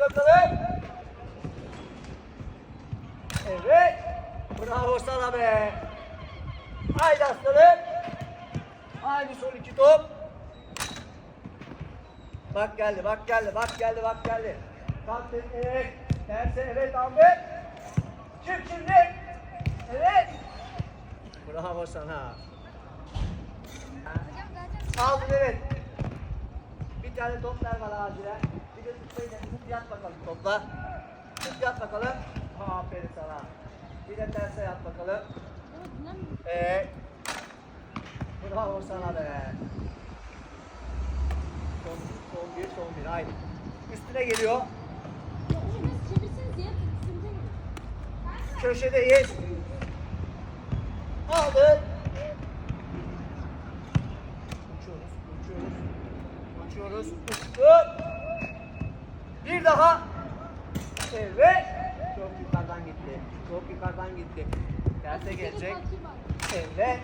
bakalım. Evet. Bravo sana be. Haydi aslanım. Haydi son iki top. Bak geldi, bak geldi, bak geldi, bak geldi. Kalktın, evet. Terse, evet Ahmet. Çık şimdi. Evet. Bravo sana. Aldın evet. Tane top ver bana acilen. Bir de tutmayı tut yat bakalım topla. Tut yat bakalım. Aferin sana. Bir de terse yat bakalım. Evet. Bravo sana be. Son, son bir, son bir. Haydi. Üstüne geliyor. Köşedeyiz. Aldın. Uçuyoruz, Uçuyoruz, uçtuk. Bir daha. Evet. Çok yukarıdan gitti. Çok yukarıdan gitti. Terse gelecek. Evet.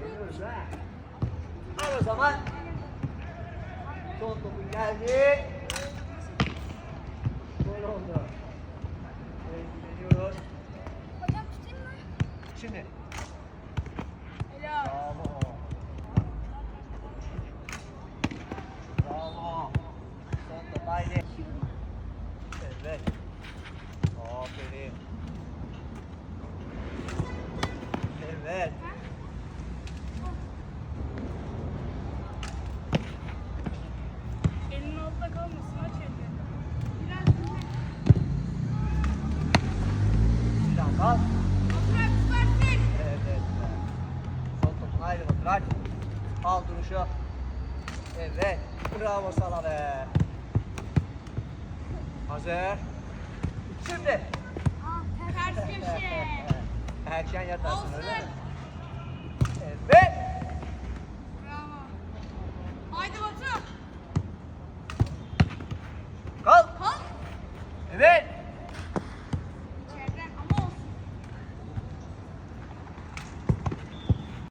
Geliyoruz ha. Al o zaman. Son topu geldi. Gol oldu. Evet, geliyoruz. Şimdi. Bravo. Bravo. Son top haydi. Evet. Aferin. Evet. Elin altta kalmasın aç elini. Sinan kal. Bırak tutarsın. Evet. evet. Son top haydi Batur aç. Al duruşu. Evet. Bravo sana be. Hazır. Şimdi. Ters köşe. Erken yatarsın öyle mi? Evet. Haydi Batu. Kalk. Kalk. Evet.